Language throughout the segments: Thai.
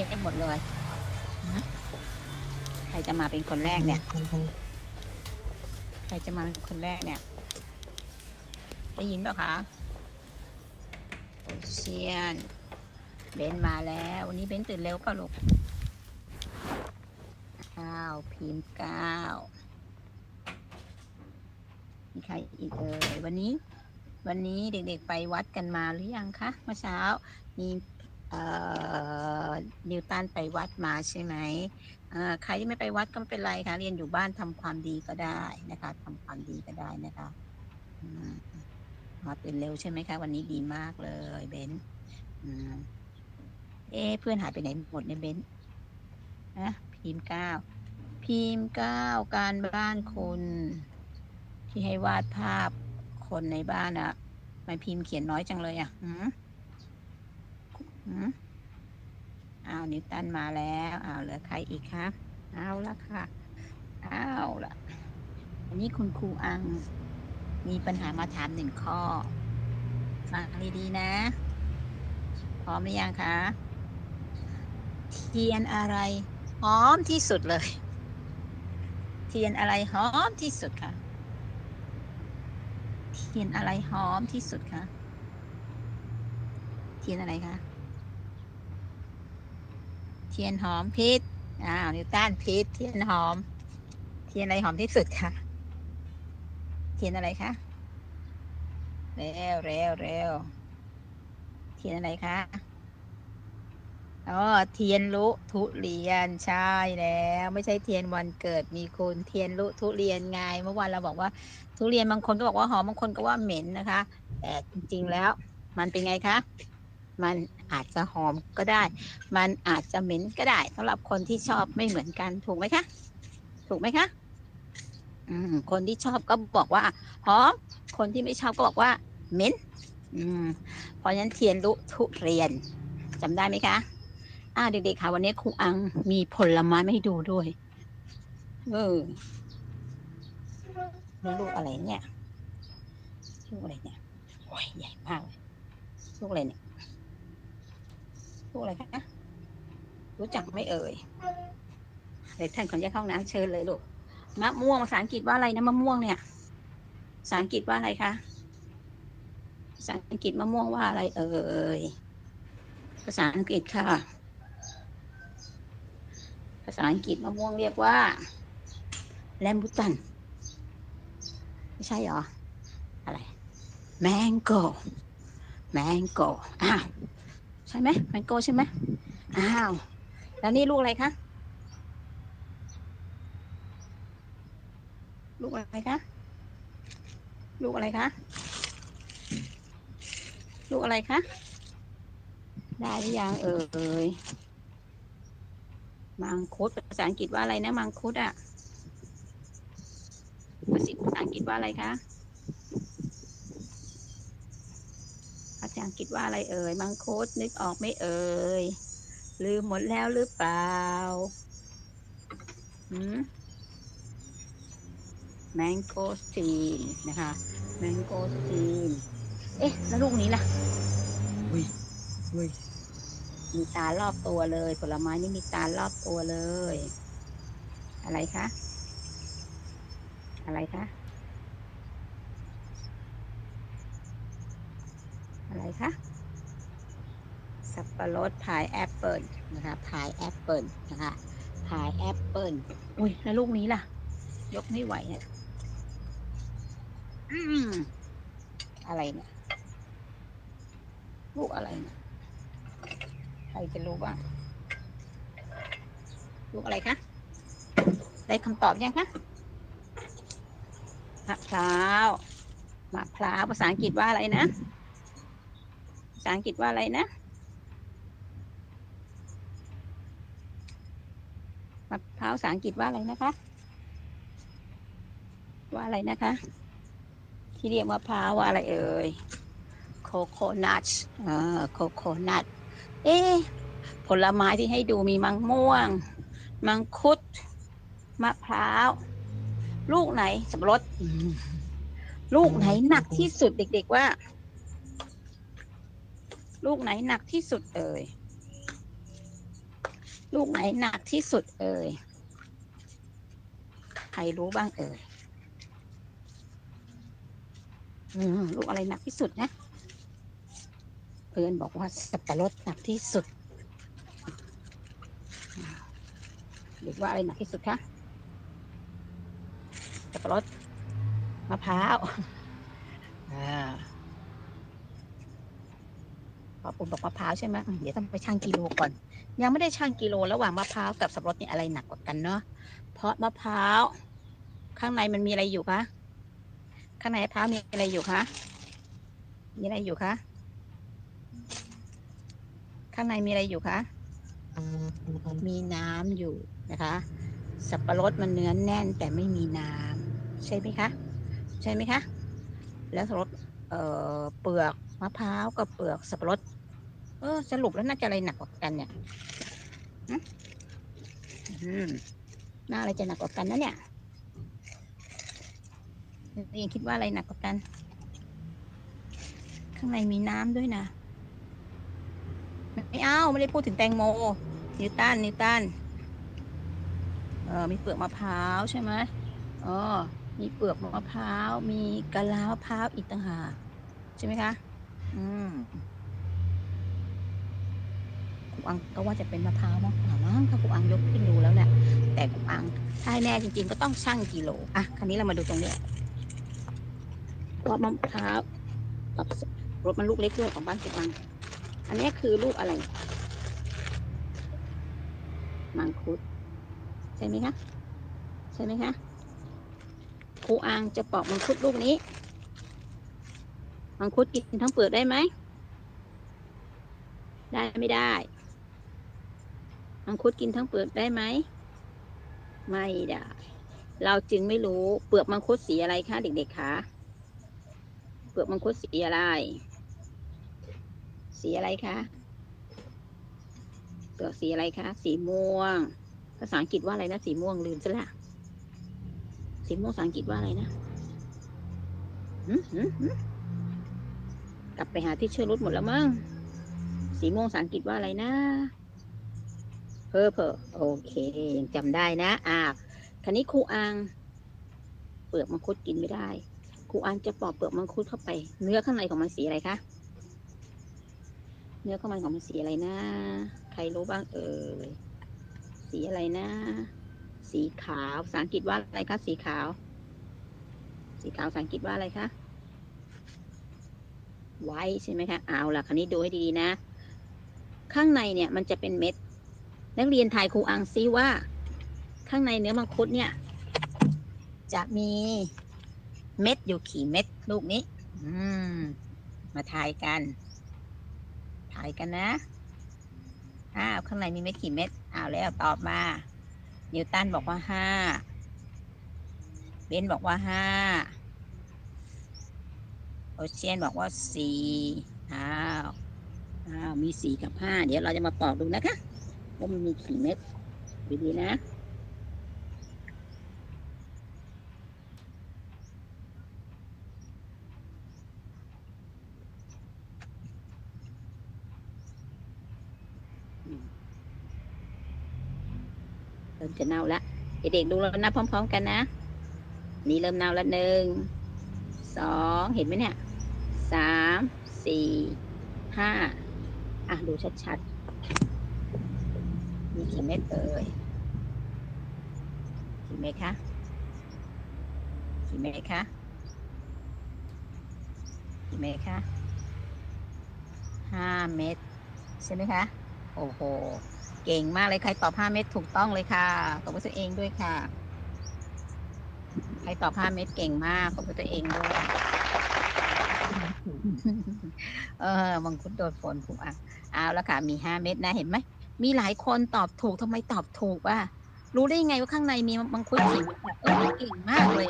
งียบหมดเลยนะใครจะมาเป็นคนแรกเนี่ย ใครจะมาเป็นคนแรกเนี่ยได้ยินเปล่าคะโอเชียน เบนมาแล้ว วันนี้เบนตื่นเร็วเปล่าลูกก้าวพิมพ์ก้าวมีใครอีกเอ่ยวันนี้ วันนี้เด็กๆไปวัดกันมาหรือยังคะเมื่อเช้ามี นิวตันไปวัดมาใช่ไหมใครที่ไม่ไปวัดก็ไม่เป็นไรค่ะเรียนอยู่บ้านทำความดีก็ได้นะคะทำความดีก็ได้นะคะมาตื่นเร็วใช่ไหมคะ วันนี้ดีมากเลยเบนเอ๊เพื่อนหายไปไหนหมดเนี่ยเบนนะพิมพ์เก้าพิมพ์เก้าการบ้านคุณที่ให้วาดภาพคนในบ้านอะไมพิมพ์เขียนน้อยจังเลยอะหืมหื อ้าวนิวตันมาแล้วอ้าวเหลือใครอีกครับเอาละค่ะเอาละอันนี้คุณครูอัง มีปัญหามาถามหนึ่งข้อฟังดีๆนะ พร้อมหรือยังคะเทียนอะไรหอมที่สุดเลย เทียนอะไรหอมที่สุดคะเทียนอะไรหอมที่สุดคะเทียนอะไรคะ เทียนหอมพิษอ้าวนิวตันพิษเทียนหอม เทียนอะไรหอมที่สุดคะเทียนอะไรคะเร็วเร็วเร็วเทียนอะไรคะอ๋อเทียนลุทุเรียนใช่แล้ว ไม่ใช่เทียนวันเกิดมีคุณเทียนลุทุเรียนไงเมื่อวานเราบอกว่า ทุเรียนบางคนก็บอกว่าหอมบางคนก็ว่าเหม็นนะคะ แต่จริงๆแล้ว มันเป็นไงคะ มัน อาจจะหอมก็ได้ มันอาจจะเหม็นก็ได้สำหรับคนที่ชอบไม่เหมือนกันถูกไหมคะ ถูกไหมคะอืมคนที่ชอบก็บอกว่าหอม คนที่ไม่ชอบก็บอกว่าเหม็นอืมเพราะฉะนั้นเทียนลุทุเรียนจำได้ไหมคะอ่าเด็กๆค่ะวันนี้ครูอังมีผลไม้มาให้ดูด้วย เออนี่ลูกอะไรเนี่ยลูกอะไรเนี่ยโอ้ยใหญ่มากเลยลูกอะไรเนี่ย ลูกอะไรคะ รู้จักไม่เอ่ย เดี๋ยวท่านขออนุญาตเข้าห้องน้ำเชิญเลยลูก มะม่วงภาษาอังกฤษว่าอะไรนะมะม่วงเนี่ย ภาษาอังกฤษว่าอะไรคะ ภาษาอังกฤษมะม่วงว่าอะไร เอ่ย ภาษาอังกฤษค่ะ ภาษาอังกฤษมะม่วงเรียกว่าแลมบูตัน ไม่ใช่เหรอ อะไร แมงโก แมงโก อ้าว ใช่ไหมแมงโกใช่ไหมอ้าว แล้วนี่ลูกอะไรคะ ลูกอะไรคะ ลูกอะไรคะ ลูกอะไรคะ ได้หรือยังเอ่ย มังคุดภาษาอังกฤษว่าอะไรนะ มังคุดอะภาษาอังกฤษว่าอะไรคะ อังกฤษว่าอะไรเอ่ย มังคุดนึกออกไหม่เอ่ย ลืมหมดแล้วหรือเปล่าหืมแมงโกสตีนนะคะแมงโกสตีนเอ๊ะ แล้วลูกนี้ล่ะอุ้ยอุ้ยมีตารอบตัวเลย ผลไม้นี่มีตารอบตัวเลย อะไรคะ อะไรคะ อะไรคะ สับปะรดพายแอปเปิลนะคะพายแอปเปิลนะคะพายแอปเปิลอุ้ยแล้วลูกนี้ล่ะ ยกไม่ไหวเนี่ยอืมอะไรเนี่ยลูกอะไรเนี่ยใครจะรู้บ้างลูกอะไรคะ ได้คำตอบยังคะมะพร้าวมะพร้าวภาษาอังกฤษว่าอะไรนะ ษาอังกฤษว่าอะไรนะ มะพร้าวภาษาอังกฤษว่าอะไรนะคะ ว่าอะไรนะคะ ที่เรียกมะพร้าวว่าอะไรเอ่ย โคโคนัทเออโคโคนัทเอ๊ผลไม้ที่ให้ดูมีมังม่วง มังคุด มะพร้าว ลูกไหนสับปะรด ลูกไหนหนักที่สุดเด็ก ๆ ว่า ลูกไหนหนักที่สุดเอ่ย ลูกไหนหนักที่สุดเอ่ย ใครรู้บ้างเอ่ยอืมลูกอะไรหนักที่สุดนะ เพื่อนบอกว่าสับปะรดหนักที่สุดหรือว่าอะไรหนักที่สุดคะสับปะรดมะพร้าวอ่า ปุ่นบอกมะพร้าวใช่ไหมเดี๋ยวต้องไปชั่งกิโลก่อน ยังไม่ได้ชั่งกิโลระหว่างมะพร้าวกับสับปะรดนี่อะไรหนักกว่ากันเนาะเพราะมะพร้าวข้างในมันมีอะไรอยู่คะข้างในมะพร้าวมีอะไรอยู่คะมีอะไรอยู่คะข้างในมีอะไรอยู่คะมีน้ำอยู่นะคะ สับปะรดมันเนื้อแน่นแต่ไม่มีน้ำใช่ไหมคะ ใช่ไหมคะ แล้วสับปะรดเปลือก มะพร้าวกับเปลือกสับปะรด เออ สรุปแล้วน่าจะอะไรหนักกว่ากันเนี่ยอืมน่าอะไรจะหนักกว่ากันนะเนี่ยนี่คิดว่าอะไรหนักกว่ากัน ข้างในมีน้ำด้วยนะ ไม่เอาไม่ได้พูดถึงแตงโม นิวตัน นิวตัน เออมีเปลือกมะพร้าวใช่ไหมอ๋อมีเปลือกมะพร้าว มีกะลามะพร้าวอีกต่างหากใช่ไหมคะ อืมครูอังก็ว่าจะเป็นมะพร้าวมากกว่ามั้งถ้าครูอังยกขึ้นดูแล้วแหละแต่ครูอังถ้าให้แน่จริง ๆ ก็ต้องชั่งกิโลอะคราวนี้เรามาดูตรงนี้ว่ามะพร้าวรถมันลูกเล็กด้วยของบ้านครูอังอันนี้คือลูกอะไร มังคุดใช่ไหมคะใช่ไหมคะครูอังจะปอกมังคุดลูกนี้ มังคุดกินทั้งเปลือกได้ไหม ได้ไม่ได้มังคุดกินทั้งเปลือกได้ไหม ไม่ได้ เราจึงไม่รู้เปลือกมังคุดสีอะไรคะเด็กๆคะ เปลือกมังคุดสีอะไร สีอะไรคะ เปลือกสีอะไรคะ สีม่วง ภาษาอังกฤษว่าอะไรนะ สีม่วงลืมซะละ สีม่วงภาษาอังกฤษว่าอะไรนะ หืมหืมหืม กลับไปหาที่เชื่อรุดหมดแล้วมั้งสีม่วงภาษาอังกฤษว่าอะไรนะเพอเพอโอเคยังจำได้นะอ่าคันนี้ครูอัง เปลือกมังคุดกินไม่ได้ครูอังจะปอกเปลือกมังคุดเข้าไป เนื้อข้างในของมันสีอะไรคะเนื้อข้างในของมันสีอะไรนะ ใครรู้บ้างเอ่ยสีอะไรนะ สีขาวภาษาอังกฤษว่าอะไรคะสีขาว สีขาวภาษาอังกฤษว่าอะไรคะ ไว้ใช่ไหมคะ เอาล่ะคราวนี้ดูให้ดีๆนะ ข้างในเนี่ยมันจะเป็นเม็ด นักเรียนทายครูอังซิว่า ข้างในเนื้อมังคุดเนี่ย จะมีเม็ดอยู่กี่เม็ดลูกนี้ อืม มาทายกัน ทายกันนะ อ้าวข้างในมีเม็ดกี่เม็ด อ้าวแล้วตอบมา นิวตันบอกว่าห้า เบนบอกว่าห้า เชียนบอกว่าสี่อ้าวอ้าวมีสี่กับห้าเดี๋ยวเราจะมาปอกดูนะคะว่ามันมีกี่เม็ดดูดีๆนะเริ่มจะเน่าละเด็กๆดูแล้วนับพร้อม ๆ กันนะ นี่เริ่มเน่าแล้วหนึ่งสองเห็นไหมเนี่ย สามสี่ห้าอะ ดูชัดๆ มีกี่เม็ดเอ่ยกี่เม็ดคะกี่เม็ดคะกี่เม็ดคะห้าเม็ดใช่ไหมคะ โอ้โห เก่งมากเลย ใครตอบห้าเม็ดถูกต้องเลยค่ะขอบคุณตัวเองด้วยค่ะ ใครตอบห้าเม็ดเก่งมากขอบคุณตัวเองด้วย เออมังคุดโดนฝนถูกอะเอาแล้วค่ะ มีห้าเม็ดนะเห็นไหม มีหลายคนตอบถูกทำไมตอบถูกอะรู้ได้ยังไงว่าข้างในมีมังคุดกี่เอะเอเก่งมากเลย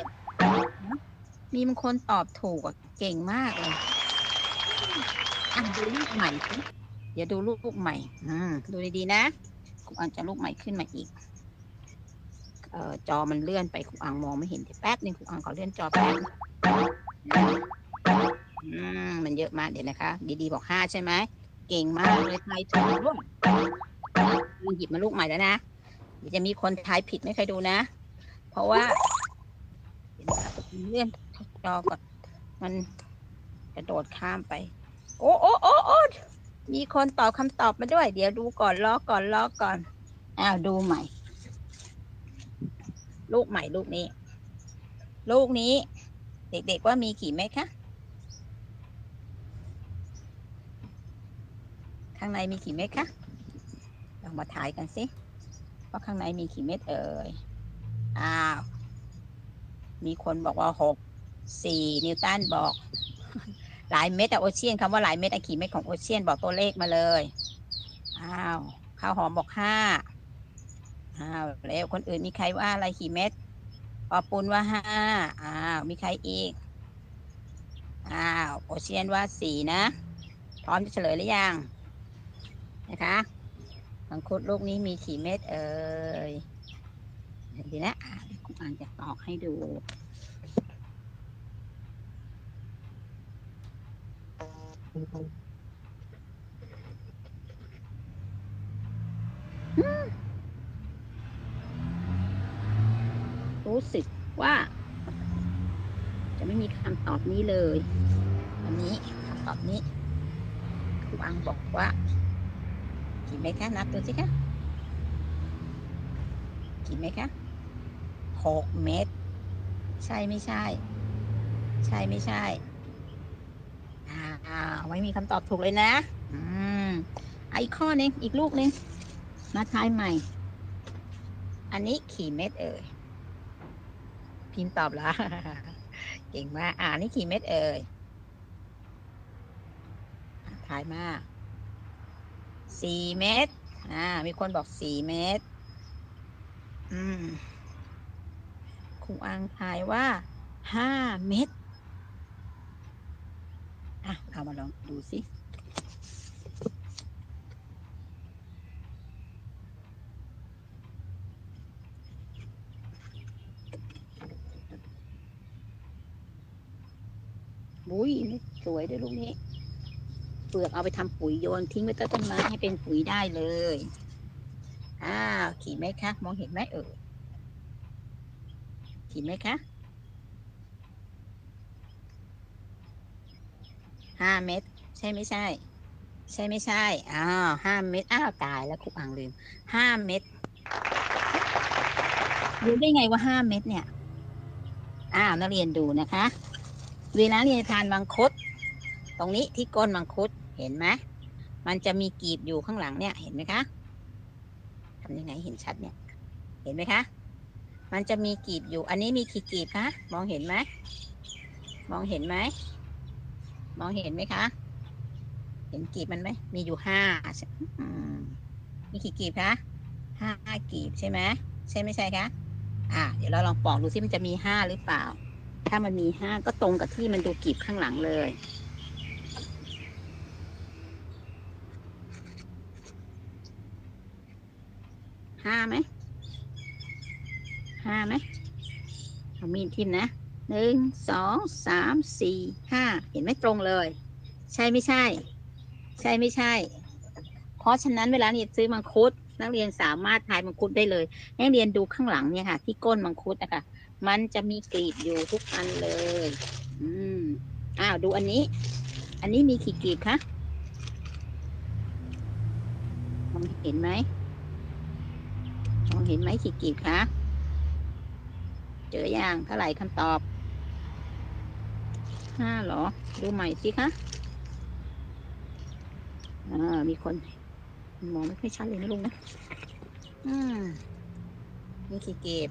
มีบางคนตอบถูกอะเก่งมากเลยอะดูลูกใหม่สิเดี๋ยวดูลูกใหม่ อืมดูดีๆนะครูอังจะลูกใหม่ขึ้นมาอีก เอ่อจอมันเลื่อนไปครูอังมองไม่เห็นเดี๋ยวแป๊บนึงครูอังขอเลื่อนจอแป๊บ อืมมันเยอะมากเดี๋ยวนะคะ ดีๆบอกห้าใช่ไหม เก่งมากเลยทายถูกด้วยหยิบมาลูกใหม่แล้วนะ เดี๋ยวจะมีคนทายผิดไม่เคยดูนะ เพราะว่าเดี๋ยวนะคะเลื่อนจอก่อน มันกระโดดข้ามไป โอ้โอ้โอ้โอ้มีคนตอบคำตอบมาด้วย เดี๋ยวดูก่อนล้อก่อนล้อก่อน อ้าวดูใหม่ ลูกใหม่ลูกนี้ ลูกนี้ เด็กๆว่ามีกี่เม็ดคะ ข้างในมีกี่เม็ดคะลองมาถ่ายกันสิว่าข้างในมีกี่เม็ดเอ่ย อ้าว มีคนบอกว่าหกสี่นิวตันบอก หลายเม็ดอะโอเชียนคำว่าหลายเม็ดอะกี่เม็ดของโอเชียนบอกตัวเลขมาเลย อ้าว ข้าวหอมบอกห้าอ้าวแล้วคนอื่นมีใครว่าอะไรกี่เม็ดปอปุนว่าห้าอ้าว มีใครอีก อ้าว โอเชียนว่าสี่นะ พร้อมจะเฉลยหรือยัง นะคะมังคุดลูกนี้มีกี่เม็ดเอ่ยเดี๋ยวนะอ่าเดี๋ยวคุณอ่านจะตอกให้ดูรู้สึกว่า จะไม่มีคำตอบนี้เลย อันนี้คำตอบนี้ครูอังบอกว่า กี่เม็ดคะนับดูสิคะกี่เม็ดคะหกเม็ดใช่ไม่ใช่ ใช่ไม่ใช่อ่าไม่มีคำตอบถูกเลยนะ อืมอะอีกข้อนึงอีกลูกนึงมาทายใหม่ อันนี้กี่เม็ดเอ่ยพิมพ์ตอบแล้วเก่งมากอ่านี่กี่เม็ดเอ่ยอะถ่ายมาก สี่เม็ดอ่า มีคนบอกสี่เม็ดอืมครูอังทายว่าห้าเม็ดอะ เอามาลองดูสิบุ้ยนี่สวยด้วยลูกนี้ เปลือกเอาไปทำปุ๋ยโยน ทิ้งไว้ใต้ต้นไม้ให้เป็นปุ๋ยได้เลยอ้าวขีดไหมคะ มองเห็นไหมเออขีดไหมคะห้าเม็ดใช่ไม่ใช่ ใช่ไม่ใช่อ้าวห้าเม็ดอ้าวตายแล้วครูอ่างลืมห้าเม็ดรู้ได้ไงว่าห้าเม็ดเนี่ยอ้าวนักเรียนดูนะคะ เวลาเรียนทานมังคุด ตรงนี้ที่ก้นมังคุด เห็นไหมมันจะมีกีบอยู่ข้างหลังเนี่ย เห็นไหมคะทำยังไงเห็นชัดเนี่ย เห็นไหมคะ มันจะมีกีบอยู่ อันนี้มีกี่กีบคะ มองเห็นไหม มองเห็นไหม มองเห็นไหมคะ เห็นกีบมันไหม มีอยู่ห้ามีกี่กีบคะห้ากีบใช่ไหม ใช่ไม่ใช่คะ อ่า เดี๋ยวเราลองปอกดูซิมันจะมีห้าหรือเปล่า ถ้ามันมีห้าก็ตรงกับที่มันดูกีบข้างหลังเลย ห้าไหมห้าไหมเอามีดทิ่มนะหนึ่งสองสามสี่ห้าเห็นไหมตรงเลย ใช่ไม่ใช่ ใช่ไม่ใช่ เพราะฉะนั้นเวลาเรียนซื้อมังคุด นักเรียนสามารถทายมังคุดได้เลยนักเรียนดูข้างหลังเนี่ยค่ะ ที่ก้นมังคุดนะคะมันจะมีกลีบอยู่ทุกอันเลย อืมอ้าวดูอันนี้ อันนี้มีกี่กลีบคะมองเห็นไหม เห็นไหมกี่กลีบคะเจออย่างเท่าไหร่คำตอบห้าหรอ ดูใหม่สิคะอ่ามีคนมองไม่ค่อยชัดเลยนะลุงนะอืมมีกี่กลีบ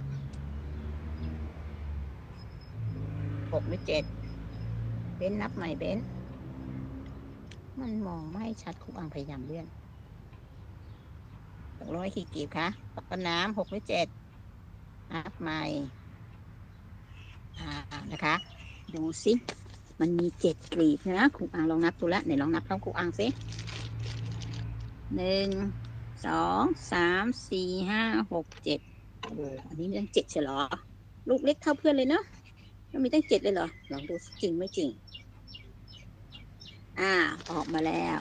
หกหรือเจ็ดเบนนับใหม่เบนมันมองไม่ชัดครูอังพยายามเลื่อน ตกลงไว้กี่กีบคะปากกาน้ำหกหรือเจ็ดนับใหม่อ่านะคะ ดูสิมันมีเจ็ดกลีบนะครูอังลองนับดูละไหนลองนับพร้อมครูอังสิหนึ่งสองสามสี่ห้าหกเจ็ดอันนี้มีตั้งเจ็ดเฉลอลูกเล็กเท่าเพื่อนเลยเนาะมันมีตั้งเจ็ดเลยเหรอ ลองดูจริงไม่จริง อ่า ออกมาแล้ว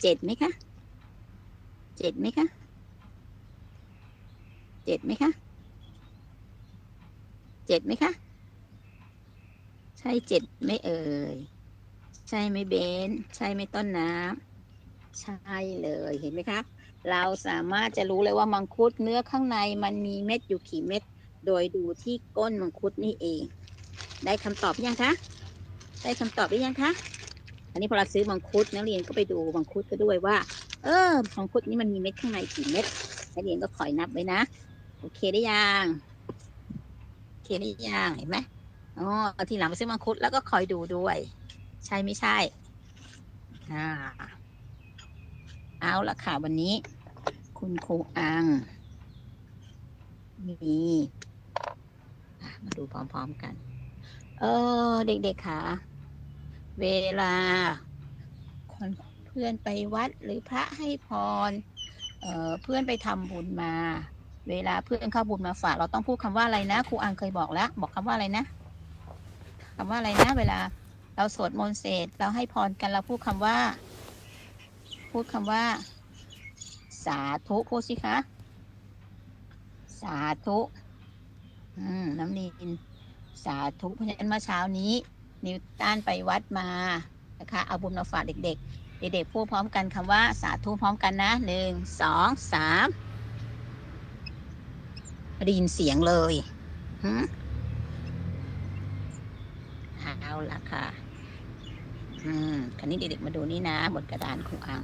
เจ็ดไหมคะ เจ็ดไหมคะเจ็ดไหมคะเจ็ดไหมคะ ใช่เจ็ดไม่เอ่ย ใช่ไหมเบนใช่ไหมต้นน้ำใช่เลยเห็นไหมคะเราสามารถจะรู้เลยว่ามังคุดเนื้อข้างในมันมีเม็ดอยู่กี่เม็ด โดยดูที่ก้นมังคุดนี่เอง ได้คำตอบอยังคะ ได้คำตอบหรือยังคะ อันนี้พอเราซื้อมังคุดนักเรียนก็ไปดูมังคุดก็ด้วยว่า เออมังคุดนี่มันมีเม็ดข้างในกี่เม็ดนักเรียนก็คอยนับไว้นะ โอเคได้ยังโอเคได้ยังเห็นไหมอ๋อทีหลังไปซื้อมังคุดแล้วก็คอยดูด้วย ใช่ไม่ใช่อ่าเอาละค่ะวันนี้ คุณครูอังมีมาดูพร้อมๆกัน เออ เด็กๆค่ะ เวลาคนเพื่อนไปวัดหรือพระให้พรเเพื่อนไปทำบุญมา เวลาเพื่อนเข้าบุญมาฝาก เราต้องพูดคำว่าอะไรนะครูอังเคยบอกแล้ว บอกคำว่าอะไรนะคำว่าอะไรนะ เวลาเราสวดมนต์เสร็จเราให้พรกันเราพูดคำว่า พูดคำว่า สาธุพูดสิคะ สาธุ อืมน้ำนินสาธุเพราะฉะนั้นเมื่อเช้านี้ นิวตันไปวัดมานะคะเอาบุญมาฝากเด็กๆ เด็กๆพูดพร้อมกันคำว่าสาธุพร้อมกันนะหนึ่งสองสามไม่ได้ยินเสียงเลยหเอาละค่ะ อืมคันนี้เด็กๆมาดูนี่นะ บทกระดานครูอัง